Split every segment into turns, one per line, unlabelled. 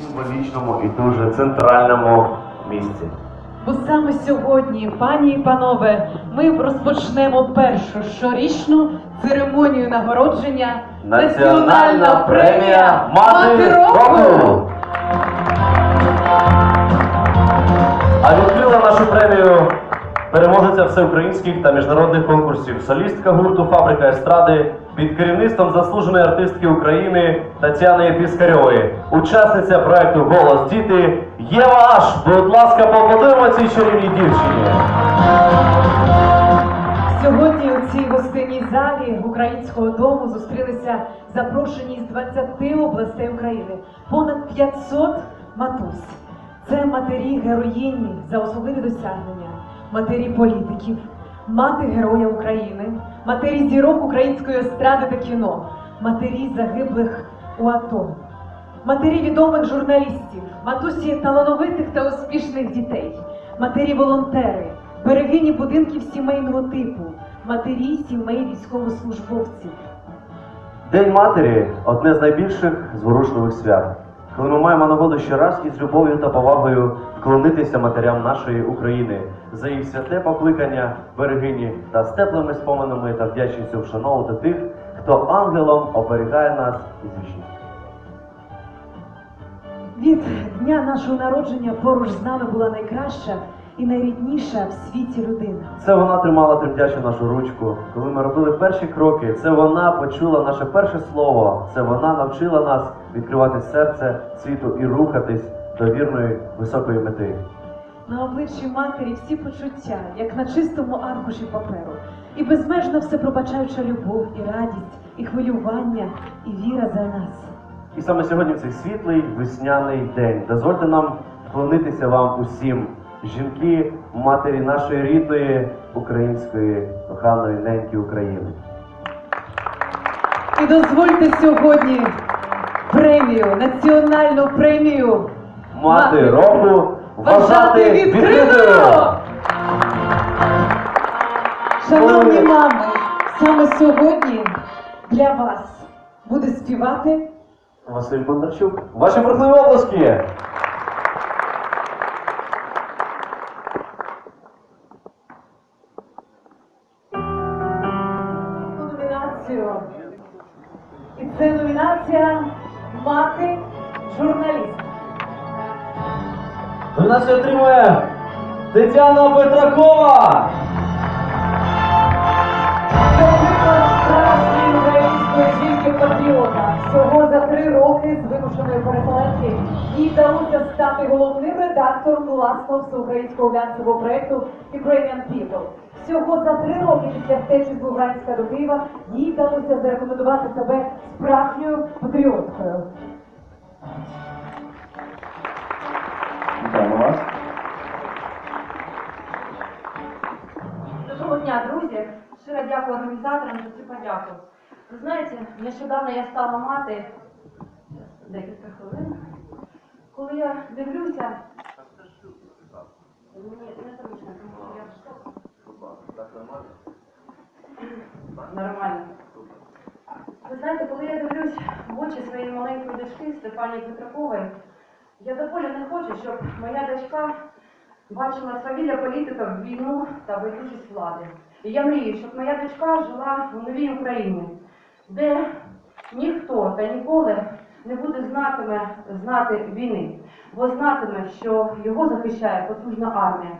Символічному і дуже центральному місці.
Бо саме сьогодні, пані і панове, ми розпочнемо першу щорічну церемонію нагородження
Національна премія Мати року! А відкрила нашу премію переможеця всеукраїнських та міжнародних конкурсів солістка гурту Фабрика естради під керівництвом заслуженої артистки України Тетяни Піскарьової, учасниця проекту Голос діти Єва Аш. Будь ласка, поаплодуємо цій чарівній дівчині.
Сьогодні у цій гостинній залі українського дому зустрілися запрошені з 20 областей України, понад 500 матусь. Це матері героїні за особливі досягнення, матері політиків, мати Героя України, матері зірок української естради та кіно, матері загиблих у АТО, матері відомих журналістів, матусі талановитих та успішних дітей, матері волонтери, берегині будинків сімейного типу, матері сімей військовослужбовців.
День матері одне з найбільших зворушливих свят, коли ми маємо нагоду ще раз із любов'ю та повагою вклонитися матерям нашої України за їх святе покликання берегині та з теплими споминами та вдячністю вшановувати тих, хто ангелом оберігає нас із вічністю.
Від дня нашого народження поруч з нами була найкраща і найрідніша в світі людина.
Це вона тримала тремтячу нашу ручку, коли ми робили перші кроки. Це вона почула наше перше слово. Це вона навчила нас відкривати серце світу і рухатись до вірної високої мети.
На обличчі матері всі почуття, як на чистому аркуші паперу, і безмежно все пробачаюча любов, і радість, і хвилювання, і віра за нас.
І саме сьогодні в цей світлий весняний день. Дозвольте нам вклонитися вам усім, жінки, матері нашої рідної української коханої неньки України.
І дозвольте сьогодні премію, національну премію
Мати року
вважати відкритою! Шановні мами, саме сьогодні для вас буде співати
Василь Бондарчук. Ваші бурхливі обласки!
Номінацію
отримує Тетяна Петракова!
Патріота. Всього за три роки з вимушеної переселенки їй вдалося стати головним редактором власного всеукраїнського глянцевого проєкту Ukrainian People. Всього за три роки після втечі з Луганська до Києва їй вдалося зарекомендувати себе справжньою патріоткою.
Дякую організаторам за цю подяку. Ви знаєте, нещодавно я стала мати декілька хвилин. Коли я дивлюся. Ні, не зручно, тому що я. Нормально. Ви знаєте, коли я дивлюсь в очі своєї маленької дочки Стефанії Петракової, я до болю не хочу, щоб моя дочка бачила свавілля політика в війну та байдужість влади. І я мрію, щоб моя дочка жила в новій Україні, де ніхто та ніколи не буде знатиме знати війни, бо знатиме, що його захищає потужна армія,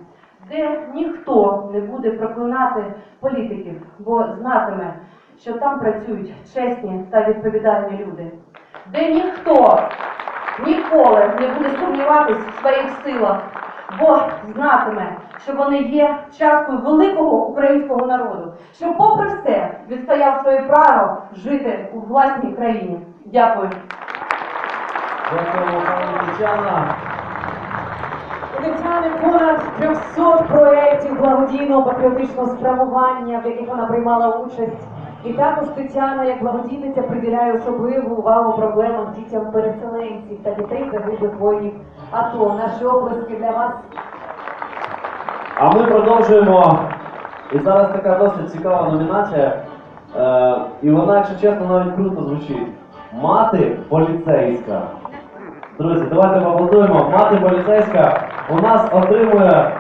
де ніхто не буде проклинати політиків, бо знатиме, що там працюють чесні та відповідальні люди, де ніхто ніколи не буде сумніватись в своїх силах, бо знатиме, що вони є часткою великого українського народу, що, попри все, відстояв своє право жити у власній країні. Дякую.
Дякуємо, пані Тетяна.
У Тетяни понад 300 проєктів благодійного патріотичного спрямування, в яких вона приймала участь. І також Тетяна, як благодійниця, приділяє особливу увагу проблемам дітям переселенців та дітей загиблих воїнів АТО. Наші обласки для вас.
А ми продовжуємо. І зараз така досить цікава номінація. Е, і вона, якщо чесно, навіть круто звучить. Мати поліцейська. Друзі, давайте поаплодуємо. Мати поліцейська у нас отримує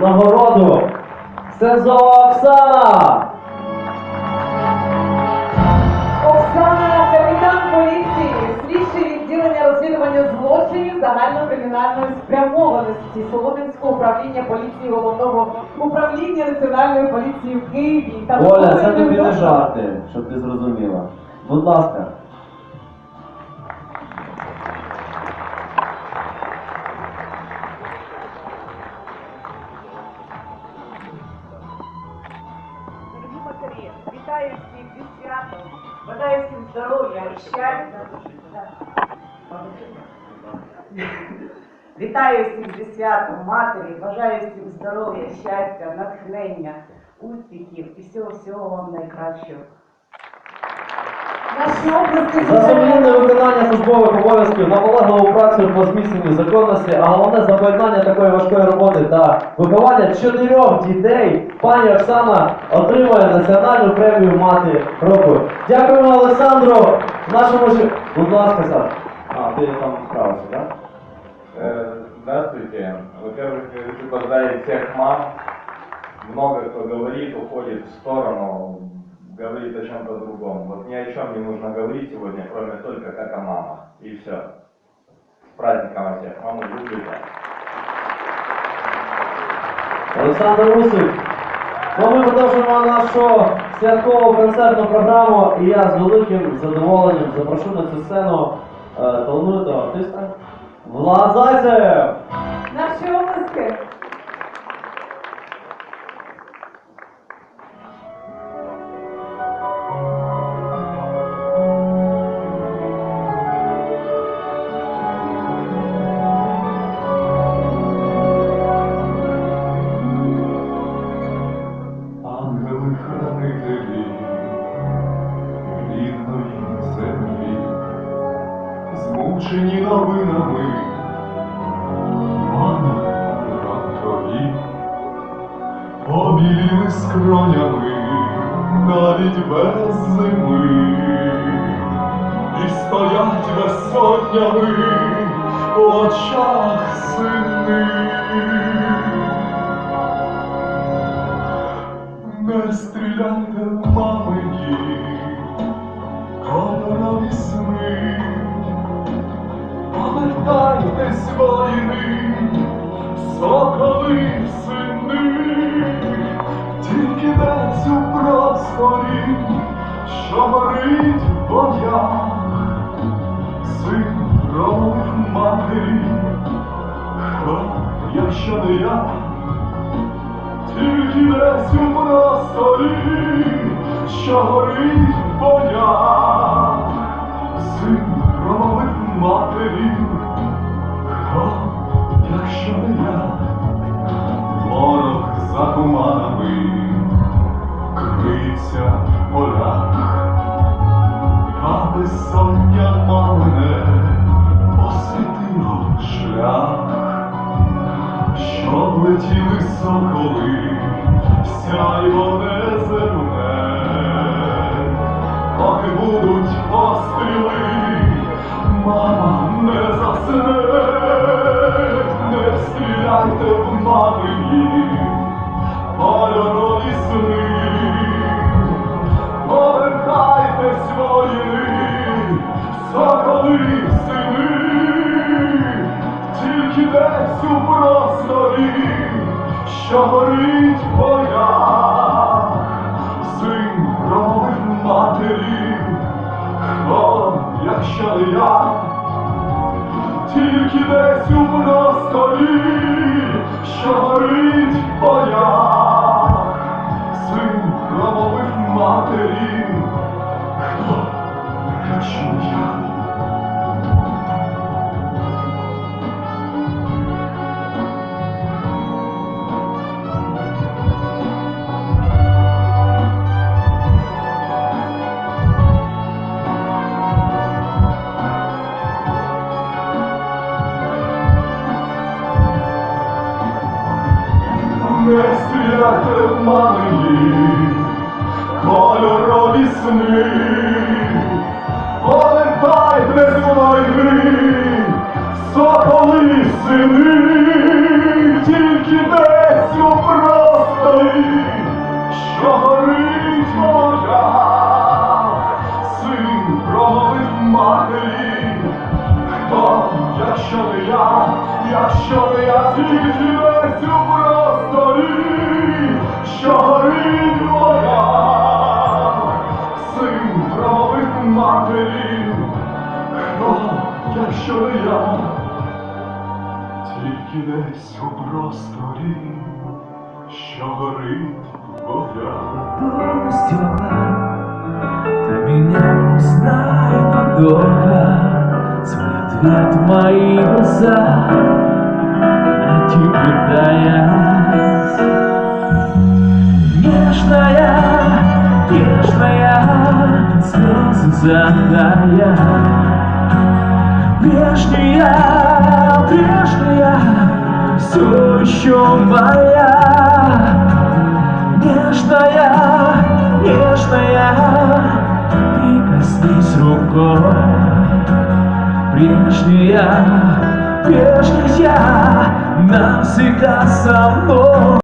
нагороду Сензова! Оксана,
злочинів загальнокримінальної спрямованості Солом'янського управління поліції головного управління національної поліції в Києві. Та
Оля, це тобі не жарти, щоб ти зрозуміла. Будь ласка.
Дорогі матері, вітаю всіх зі святом, бажаю всім здоров'я і щастя. Вітаю всіх зі святом матері, бажаю всім здоров'я, щастя, натхнення, успіхів і всього-всього вам найкращого.
За сумлінне виконання службових обов'язків, наполегливу працю по зміцненню законності, а головне за поєднання такої важкої роботи та виховання чотирьох дітей, пані Оксана отримує національну премію мати року. Дякуємо Олександру, нашому ж... Будь ласка, Саш. А, ти там?
Э, Здравствуйте. Во-первых, хочу поздравить всех мам. Много кто говорит, уходит в сторону, говорит о чем-то другом. Вот ни о чем не нужно говорить сегодня, кроме только как о мамах. И все. С праздником вас всех. Маму люблю вас.
Олександр Усик. Ну, ми продовжуємо нашу святкову концертну програму, і я з великим задоволенням запрошу на цю сцену е, талановитого артиста Влад Зайцев!
Побіліли скронями навіть без зими, і стоять безсотнями в очах сини. Не стріляйте в мамині, кольорові сни, повертайтесь воїни, соколи що горить в син кровних матері, хто, якщо не я, тільки десь у просторі, що горить в син кровавих матері, хто, якщо не я, ворог за туманами в полях, та безсоння мамине освітило шлях щоб летіли соколи, сяйво неземне, поки будуть постріли, мама що горить поля, син робив матері, хто, якщо не я, тільки десь у просторі, що горить сни, повертайте з війни, соколи сини, тільки десь у просторі, що горить моя, син промовив матері, хто, якщо не я, якщо не я, тільки десь у просторі, що горить моя, якщо не я, тільки десь у просторі, що горить.
Стекла, ты меня узнай надолго Свой ответ в мои глаза. Найти пытаясь Нежная, нежная Слезы задая Прежняя, прежняя Все еще моя Нежная, нежная, прикоснись рукой. Прежняя, прежняя, навсегда со мной.